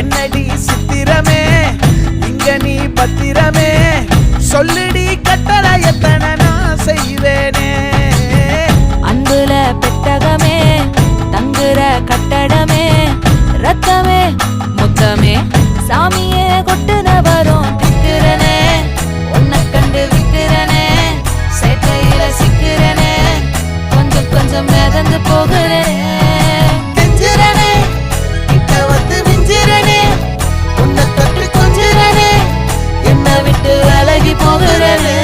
என்னடி சித்திரமே இங்க நீ பத்திரமே. சொல்லுடி கட்டளை எத்தனை நான் செய்வேனே. அன்புல பெட்டகமே தங்குற கட்டடமே ரத்தமே முத்தமே. சாமியே கொட்டுன வரும் திக்கிறனே உன்னை கண்டு விக்கிறனே சேட்டையில சிக்கிறனே கொஞ்சம் கொஞ்சம் மிதந்து போகிறேன். Hallelujah.